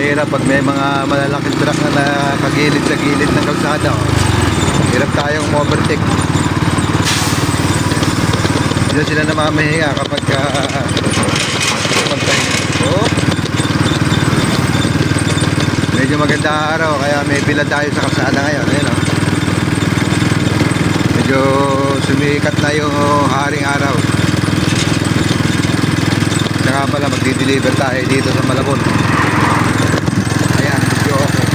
mahirap pag may mga malalaking truck na nakagilid sa gilid ng kalsada. Oh. Hirap tayong overtake. Diyan sila namamahinga kapag uh, oh. Medyo maganda araw kaya may bila tayo sa kalsada ngayon. Ayun, oh. Medyo sumikat na yung haring araw. Saka pala magdi-deliver tayo dito sa Malabon. Ayan, medyo okay.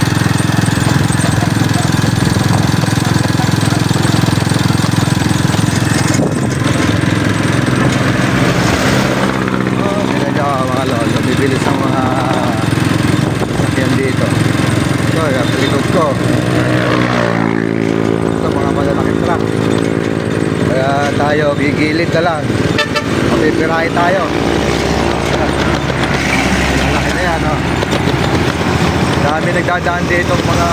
Oh, medyo mga lolo, bibilis ang mga sasakyan dito. Ito, yung likod ko. Ito, mga malalaking truck. Kaya tayo, gigilid na lang. Mapipirahe tayo. Malaki na yan, oh. Dami nagdadaan dito mga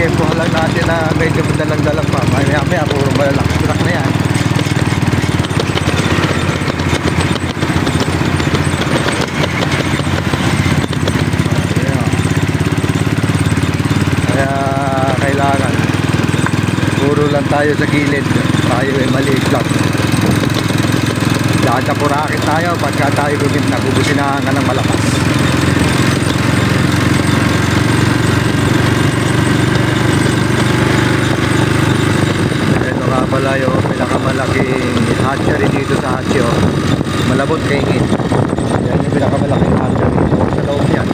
Natempohan lang natin na medyo madalang-dalang pa. Maya maya, puro malalaking truck na yan. Ayan. Kaya kailangan puro lang tayo sa gilid. Tayo ay maliit lang. Dadapurakin tayo pagka tayo gumit na bubusinahan ka ng malakas. Ito nga pala yung pinakamalaking hatchery dito sa Hatcho. Malabot kaingin. Yan yung pinakamalaking hatchery sa loob yan.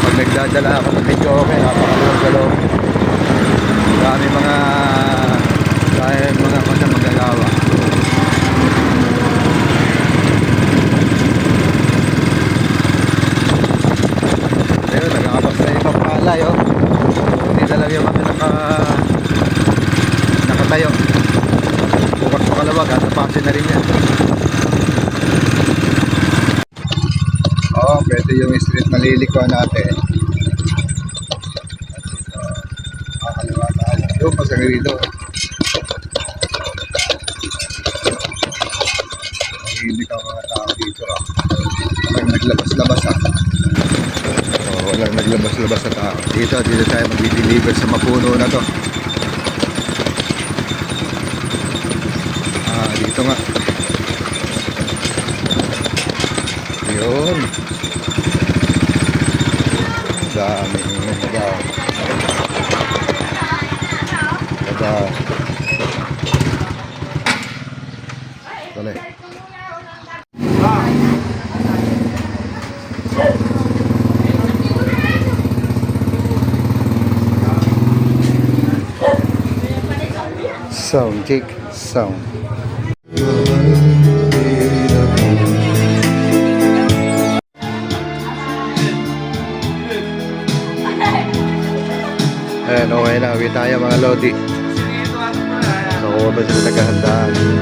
Pag nagdadala ako ng video okay, napakaluwag sa loob. Dami mga dahil mga kasa magagawa. Ayun, nagkakapas na yung papalay, oh. Hindi na yung kami naka nakatayo. Bukas pa kalawag, at napasin na rin yan. Oh, pwede yung street maliliko natin. Yung pasang rito. Mahilig ang mga tao dito ah. Walang naglabas-labas ah. Oh, walang naglabas-labas na tao. Dito, dito tayo mag-deliver sa mapuno na to. Ah, dito nga. Yun. Dami. Dami. Dami. Dali. Sound check. Sound. Ayan, okay na. Uwi tayo mga Lodi. o, ba't sila?